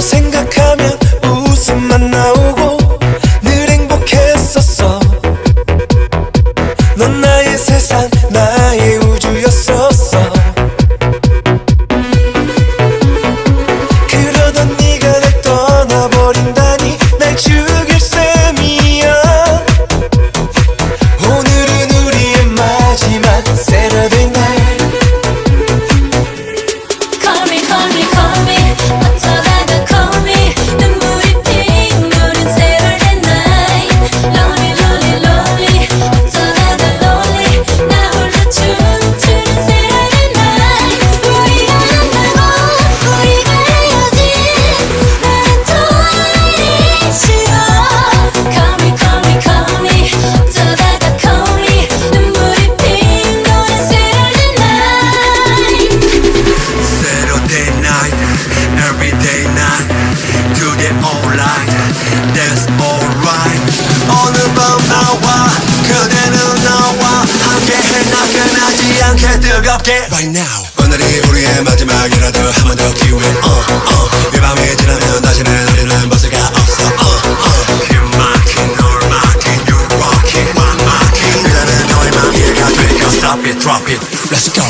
너생 that's alright. 어느 밤 나와 그대는 나와. 함께해 나타나지 않게 뜨겁게. Right now. 오늘이 우리의 마지막이라도 한더 기회. Uh, uh. 이 밤이 지나면 다시는 없어. Uh, uh. You rocking, you're rocking, you rocking, I'm 그대는 너의 맘 stop it, drop it, let's go.